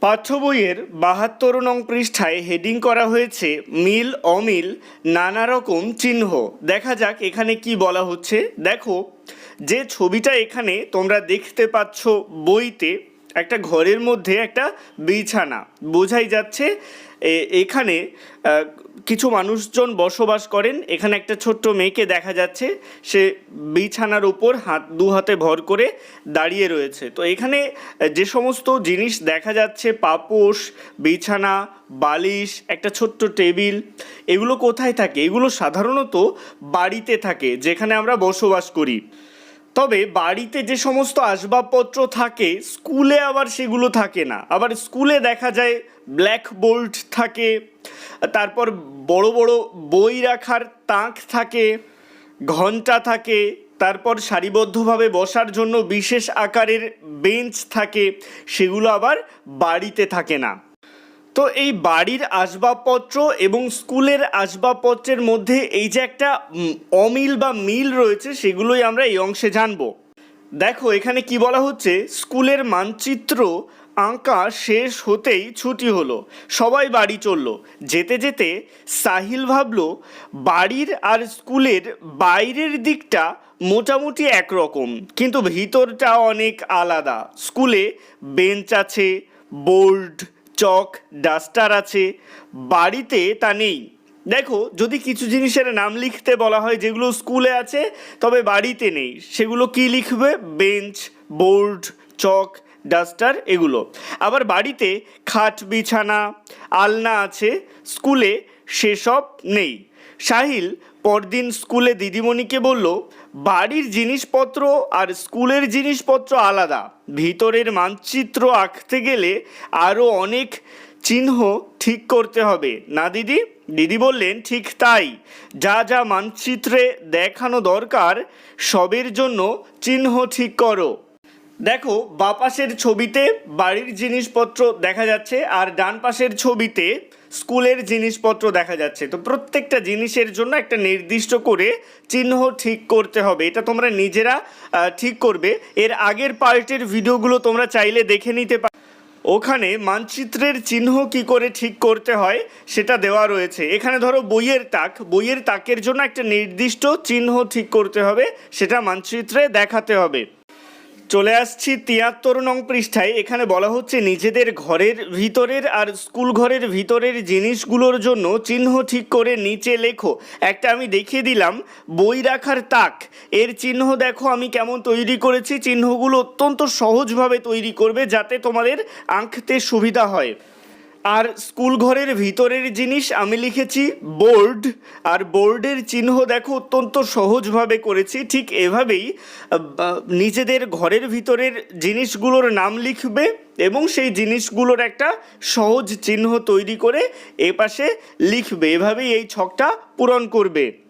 পাঠ্য বইয়ের বাহাত্তর নং পৃষ্ঠায় হেডিং করা হয়েছে মিল, অমিল, নানা রকম চিহ্ন। দেখা যাক এখানে কি বলা হচ্ছে। দেখো, যে ছবিটা এখানে তোমরা দেখতে পাচ্ছ বইতে একটা ঘরের মধ্যে একটা বিছানা। বোঝাই যাচ্ছে এখানে কিছু মানুষজন বসবাস করেন। এখানে একটা ছোট্ট মেয়েকে দেখা যাচ্ছে, সে বিছানার উপর হাত, দু হাতে ভর করে দাঁড়িয়ে রয়েছে। তো এখানে যে সমস্ত জিনিস দেখা যাচ্ছে, পাপোশ, বিছানা, বালিশ, একটা ছোট্ট টেবিল, এগুলো কোথায় থাকে? এগুলো সাধারণত বাড়িতে থাকে, যেখানে আমরা বসবাস করি। তবে বাড়িতে যে সমস্ত আসবাবপত্র থাকে, স্কুলে আবার সেগুলো থাকে না। আবার স্কুলে দেখা যায় ব্ল্যাক বোর্ড থাকে, তারপর বড় বড় বই রাখার তাঁক থাকে, ঘণ্টা থাকে, তারপর সারিবদ্ধভাবে বসার জন্য বিশেষ আকারের বেঞ্চ থাকে, সেগুলো আবার বাড়িতে থাকে না। তো এই বাড়ির আসবাবপত্র এবং স্কুলের আসবাবপত্রের মধ্যে এই যে একটা অমিল বা মিল রয়েছে, সেগুলোই আমরা এই অংশে জানব। দেখো, এখানে কি বলা হচ্ছে? স্কুলের মানচিত্র আঁকা শেষ হতেই ছুটি হলো। সবাই বাড়ি চলল। যেতে যেতে সাহিল ভাবল, বাড়ির আর স্কুলের বাইরের দিকটা মোটামুটি একরকম, কিন্তু ভিতরটা অনেক আলাদা। স্কুলে বেঞ্চ আছে, বোর্ড চক, ডাস্টার আছে, বাড়িতে তা নেই। দেখো, যদি কিছু জিনিসের নাম লিখতে বলা হয় যেগুলো স্কুলে আছে, তবে বাড়িতে নেই। সেগুলো কি লিখবে? বেঞ্চ বোর্ড চক, ডাস্টার, এগুলো। আবার বাড়িতে খাট, বিছানা, আলনা আছে, স্কুলে সেসব নেই। সাহিল পরদিন স্কুলে দিদিমণিকে বলল বাড়ির জিনিসপত্র আর স্কুলের জিনিসপত্র আলাদা। ভিতরের মানচিত্র আঁকতে গেলে আরও অনেক চিহ্ন ঠিক করতে হবে। না, দিদি? দিদি বললেন, ঠিক তাই। যা যা মানচিত্রে দেখানো দরকার, সবের জন্য চিহ্ন ঠিক করো। দেখো, বা পাশের ছবিতে বাড়ির জিনিসপত্র দেখা যাচ্ছে, আর ডান পাশের ছবিতে স্কুলের জিনিসপত্র দেখা যাচ্ছে। তো প্রত্যেকটা জিনিসের জন্য একটা নির্দিষ্ট করে চিহ্ন ঠিক করতে হবে। এটা তোমরা নিজেরা ঠিক করবে। এর আগের পার্টের ভিডিওগুলো তোমরা চাইলে দেখে নিতে পারো ওখানে মানচিত্রের চিহ্ন কি করে ঠিক করতে হয় সেটা দেওয়া রয়েছে। এখানে ধরো বইয়ের তাক। বইয়ের তাকের জন্য একটা নির্দিষ্ট চিহ্ন ঠিক করতে হবে। সেটা মানচিত্রে দেখাতে হবে। চলে আসছি তিয়াত্তর নং পৃষ্ঠায়। এখানে বলা হচ্ছে নিজেদের ঘরের ভিতরের আর স্কুল ঘরের ভিতরের জিনিসগুলোর জন্য চিহ্ন ঠিক করে নিচে লেখো। একটা আমি দেখিয়ে দিলাম, বই রাখার তাক। এর চিহ্ন দেখো, আমি কেমন তৈরি করেছি। চিহ্নগুলো অত্যন্ত সহজভাবে তৈরি করবে যাতে তোমাদের আঁকতে সুবিধা হয়। আর স্কুল ঘরের ভিতরের জিনিস আমি লিখেছি বোর্ড, আর বোর্ডের চিহ্ন দেখো অত্যন্ত সহজভাবে করেছি, ঠিক এভাবেই নিজেদের ঘরের ভিতরের জিনিসগুলোর নাম লিখবে এবং সেই জিনিসগুলোর একটা সহজ চিহ্ন তৈরি করে এপাশে লিখবে। এভাবেই এই ছকটা পূরণ করবে।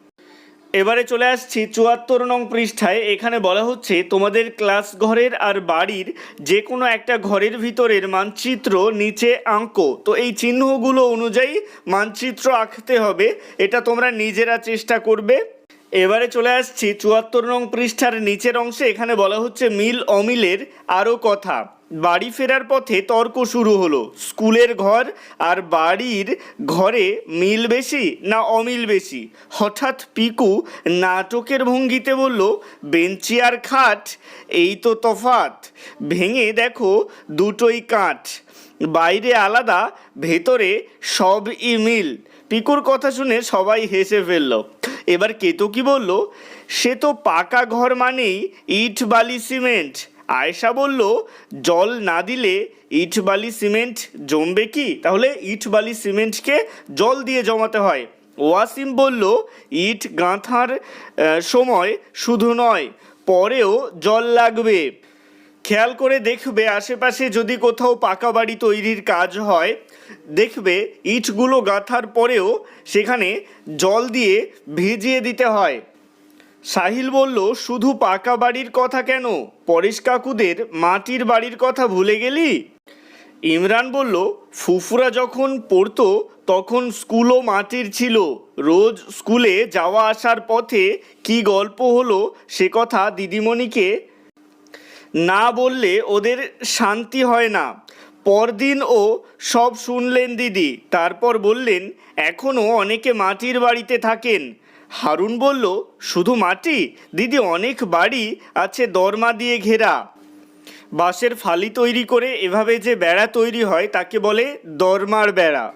এবারে চলে আসছি চুয়াত্তর নং পৃষ্ঠায়। এখানে বলা হচ্ছে, তোমাদের ক্লাস ঘরের আর বাড়ির যে কোনো একটা ঘরের ভিতরের মানচিত্র নিচে আঁকো তো এই চিহ্নগুলো অনুযায়ী মানচিত্র আঁকতে হবে। এটা তোমরা নিজেরা চেষ্টা করবে। এবারে চলে আসছি চুয়াত্তর নং পৃষ্ঠার নিচের অংশে। এখানে বলা হচ্ছে মিল অমিলের আরও কথা। বাড়ি ফেরার পথে তর্ক শুরু হলো। স্কুলের ঘর আর বাড়ির ঘরে মিল বেশি না অমিল বেশি? হঠাৎ পিকু নাটকের ভঙ্গিতে বলল, বেঞ্চি আর খাট, এই তো তফাত ভেঙে দেখো দুটোই কাঠ। বাইরে আলাদা, ভেতরে সব ই মিল। পিকুর কথা শুনে সবাই হেসে ফেলল। এবার কেতু কি বলল? সে তো পাকা ঘর মানেই ইট, বালি, সিমেন্ট। আয়েশা বলল, জল না দিলে ইট, বালি, সিমেন্ট জমবে কি? তাহলে ইট, বালি, সিমেন্টকে জল দিয়ে জমাতে হয়। ওয়াসিম বলল, ইট গাঁথার সময় শুধু নয়, পরেও জল লাগবে। খেয়াল করে দেখবে, আশেপাশে যদি কোথাও পাকা বাড়ি তৈরির কাজ হয় দেখবে ইটগুলো গাঁথার পরেও সেখানে জল দিয়ে ভিজিয়ে দিতে হয়। সাহিল বলল, শুধু পাকা বাড়ির কথা কেন? পরেশ কাকুদের মাটির বাড়ির কথা ভুলে গেলি? ইমরান বলল, ফুফুরা যখন পড়তো তখন স্কুলও মাটির ছিল। রোজ স্কুলে যাওয়া আসার পথে কি গল্প হলো সে কথা দিদিমণিকে না বললে ওদের শান্তি হয় না। পরদিন ও সব শুনলেন দিদি। তারপর বললেন এখনও অনেকে মাটির বাড়িতে থাকেন। হারুন বলল, শুধু মাটি? দিদি, অনেক বাড়ি আছে দরমা দিয়ে ঘেরা। বাঁশের ফালি তৈরি করে এভাবে যে বেড়া তৈরি হয়, তাকে বলে দরমার বেড়া।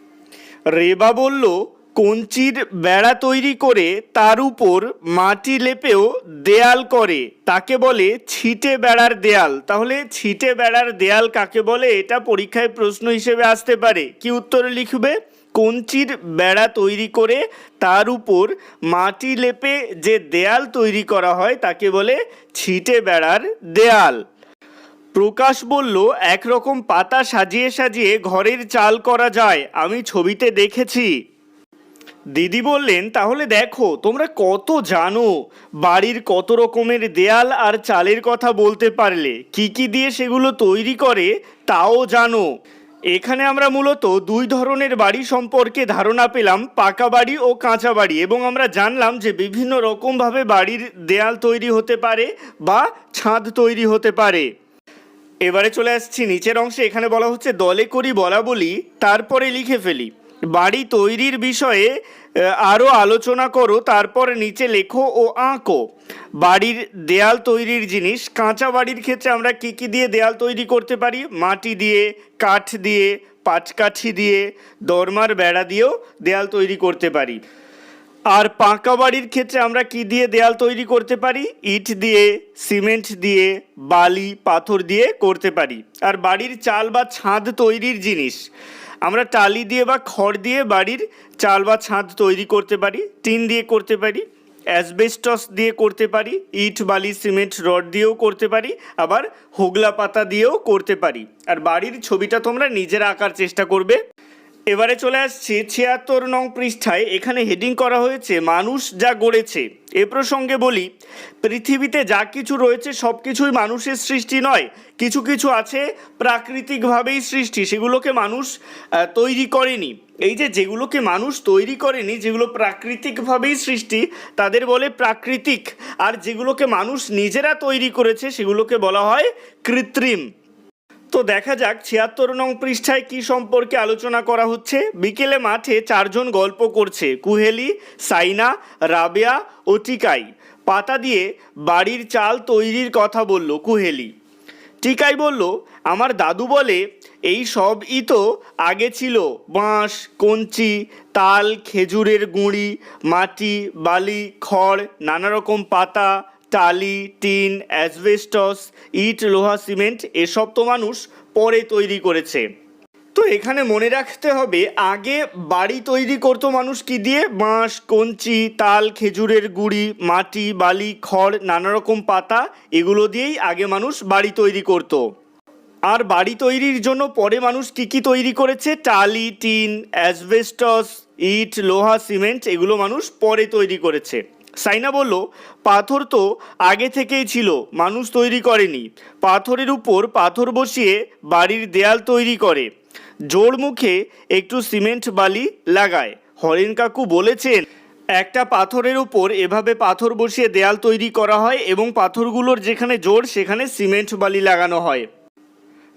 রেবা বলল কঞ্চির বেড়া তৈরি করে তার উপর মাটি লেপেও দেয়াল করে। তাকে বলে ছিটে বেড়ার দেয়াল। তাহলে ছিটে বেড়ার দেয়াল কাকে বলে? এটা পরীক্ষায় প্রশ্ন হিসেবে আসতে পারে। কি উত্তরে লিখবে? কঞ্চির বেড়া তৈরি করে তার উপর মাটি লেপে যে দেয়াল তৈরি করা হয়, তাকে বলে ছিটে বেড়ার দেয়াল। প্রকাশ বলল, একরকম পাতা সাজিয়ে সাজিয়ে ঘরের চাল করা যায়। আমি ছবিতে দেখেছি। দিদি বললেন, তাহলে দেখো, তোমরা কত জানো, বাড়ির কত রকমের দেয়াল আর চালের কথা বলতে পারলে। কি কি দিয়ে সেগুলো তৈরি করে, তাও জানো। এখানে আমরা মূলত দুই ধরনের বাড়ি সম্পর্কে ধারণা পেলাম, পাকা বাড়ি ও কাঁচা বাড়ি। এবং আমরা জানলাম যে বিভিন্ন রকমভাবে বাড়ির দেয়াল তৈরি হতে পারে বা ছাদ তৈরি হতে পারে। এবারে চলে আসছি নিচের অংশে। এখানে বলা হচ্ছে, দলে করি বলা বলি, তারপরে লিখে ফেলি। বাড়ি তৈরির বিষয়ে আরও আলোচনা করো, তারপরে নিচে লেখো ও আঁকো। বাড়ির দেয়াল তৈরির জিনিস, কাঁচা বাড়ির ক্ষেত্রে আমরা কি কি দিয়ে দেয়াল তৈরি করতে পারি? মাটি দিয়ে, কাঠ দিয়ে, পাটকাঠি দিয়ে, দরমার বেড়া দিয়েও দেয়াল তৈরি করতে পারি। আর পাকা বাড়ির ক্ষেত্রে আমরা কি দিয়ে দেয়াল তৈরি করতে পারি? ইট দিয়ে, সিমেন্ট দিয়ে, বালি, পাথর দিয়ে করতে পারি। আর বাড়ির চাল বা ছাদ তৈরির জিনিস আমরা টালি দিয়ে বা খড় দিয়ে বাড়ির চাল বা ছাদ তৈরি করতে পারি, টিন দিয়ে করতে পারি, অ্যাসবেস্টস দিয়ে করতে পারি, ইট, বালি, সিমেন্ট, রড দিয়েও করতে পারি, আবার হোগলা পাতা দিয়েও করতে পারি। আর বাড়ির ছবিটা তোমরা নিজের আঁকার চেষ্টা করবে। এবারে চলে আসছি ছিয়াত্তর নং পৃষ্ঠায়। এখানে হেডিং করা হয়েছে, মানুষ যা গড়েছে। এ প্রসঙ্গে বলি, পৃথিবীতে যা কিছু রয়েছে সব কিছুই মানুষের সৃষ্টি নয়। কিছু কিছু আছে প্রাকৃতিকভাবেই সৃষ্টি, সেগুলোকে মানুষ তৈরি করেনি। এই যে যেগুলোকে মানুষ তৈরি করেনি, যেগুলো প্রাকৃতিকভাবেই সৃষ্টি, তাদের বলে প্রাকৃতিক। আর যেগুলোকে মানুষ নিজেরা তৈরি করেছে, সেগুলোকে বলা হয় কৃত্রিম। তো দেখা যাক ছিয়াত্তর নং পৃষ্ঠায় কি সম্পর্কে আলোচনা করা হচ্ছে। বিকেলে মাঠে চারজন গল্প করছে, কুহেলি, সাইনা, রাবেয়া ও টিকাই। পাতা দিয়ে বাড়ির চাল তৈরির কথা বলল কুহেলি। টিকাই বলল, আমার দাদু বলে, এই সবই তো আগে ছিল। বাঁশ, কঞ্চি, তাল, খেজুরের গুঁড়ি, মাটি, বালি, খড়, নানা রকম পাতা টালি, টিন, অ্যাসবেস্টস, ইট, লোহা, সিমেন্ট এসব তো মানুষ পরে তৈরি করেছে। তো এখানে মনে রাখতে হবে, আগে বাড়ি তৈরি করতো মানুষ কি দিয়ে? বাঁশ, কঞ্চি, তাল, খেজুরের গুড়ি, মাটি, বালি, খড়, নানা রকম পাতা, এগুলো দিয়েই আগে মানুষ বাড়ি তৈরি করতো। আর বাড়ি তৈরির জন্য পরে মানুষ কি কি তৈরি করেছে? টালি, টিন, অ্যাসবেস্টস, ইট, লোহা, সিমেন্ট এগুলো মানুষ পরে তৈরি করেছে। সাইনা বলল, পাথর তো আগে থেকেই ছিল, মানুষ তৈরি করেনি। পাথরের উপর পাথর বসিয়ে বাড়ির দেয়াল তৈরি করে। জোর মুখে একটু সিমেন্ট বালি লাগায়। হরেন কাকু বলেছেন, একটা পাথরের উপর এভাবে পাথর বসিয়ে দেয়াল তৈরি করা হয় এবং পাথরগুলোর যেখানে জোর, সেখানে সিমেন্ট বালি লাগানো হয়।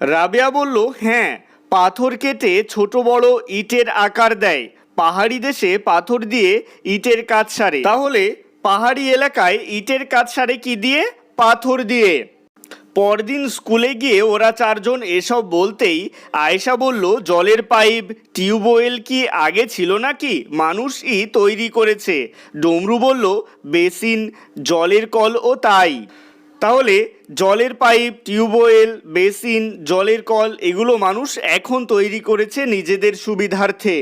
রাবেয়া বলল হ্যাঁ পাথর কেটে ছোট বড় ইটের আকার দেয়। পাহাড়ি দেশে পাথর দিয়ে ইটের কাজ সারে। তাহলে পাহাড়ি এলাকায় ইটের কাজ সারে কি দিয়ে? পাথর দিয়ে। পরদিন স্কুলে গিয়ে ওরা চারজন এসব বলতেই আয়েশা বলল, জলের পাইপ, টিউবওয়েল কি আগে ছিল নাকি? মানুষই তৈরি করেছে। ডমরু বলল, বেসিন, জলের কল ও তাই। তাহলে জলের পাইপ, টিউবওয়েল, বেসিন, জলের কল এগুলো মানুষ এখন তৈরি করেছে নিজেদের সুবিধার্থে।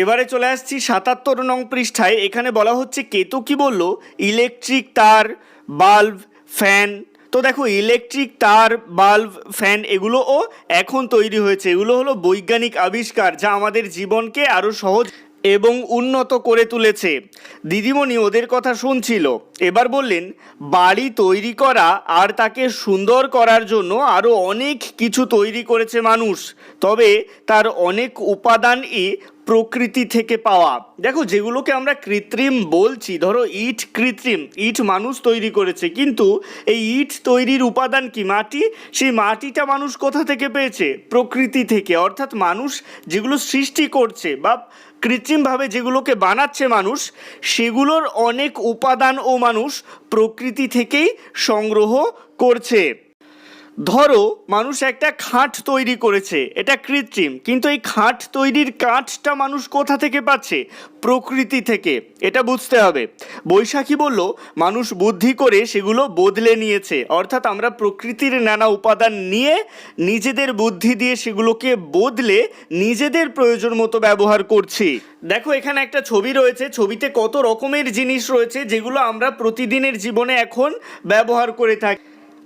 এবারে চলে আসছি সাতাত্তর নং পৃষ্ঠায়। এখানে বলা হচ্ছে, কেতু কি বলল? ইলেকট্রিক তার, বাল্ব, ফ্যান। তো দেখো, ইলেকট্রিক তার, বাল্ব, ফ্যান এগুলোও এখন তৈরি হয়েছে। এগুলো হলো বৈজ্ঞানিক আবিষ্কার, যা আমাদের জীবনকে আরও সহজ এবং উন্নত করে তুলেছে। দিদিমণি ওদের কথা শুনছিল। এবার বললেন, বাড়ি তৈরি করা আর তাকে সুন্দর করার জন্য আরও অনেক কিছু তৈরি করেছে মানুষ। তবে তার অনেক উপাদানই প্রকৃতি থেকে পাওয়া। দেখো, যেগুলোকে আমরা কৃত্রিম বলছি, ধরো ইট কৃত্রিম। ইট মানুষ তৈরি করেছে, কিন্তু এই ইট তৈরির উপাদান কি? মাটি? সেই মাটিটা মানুষ কোথা থেকে পেয়েছে? প্রকৃতি থেকে। অর্থাৎ মানুষ যেগুলো সৃষ্টি করছে বা কৃত্রিমভাবে যেগুলোকে বানাচ্ছে মানুষ সেগুলোর অনেক উপাদান ও মানুষ প্রকৃতি থেকেই সংগ্রহ করছে। ধরো, মানুষ একটা খাট তৈরি করেছে, এটা কৃত্রিম, কিন্তু এই খাট তৈরির কাঠটা মানুষ কোথা থেকে পাচ্ছে? প্রকৃতি থেকে, এটা বুঝতে হবে। বৈশাখী বলল, মানুষ বুদ্ধি করে সেগুলো বদলে নিয়েছে, অর্থাৎ আমরা প্রকৃতির নানা উপাদান নিয়ে নিজেদের বুদ্ধি দিয়ে সেগুলোকে বদলে নিজেদের প্রয়োজন মতো ব্যবহার করছি। দেখো, এখানে একটা ছবি রয়েছে, ছবিতে কত রকমের জিনিস রয়েছে, যেগুলো আমরা প্রতিদিনের জীবনে এখন ব্যবহার করে থাকি।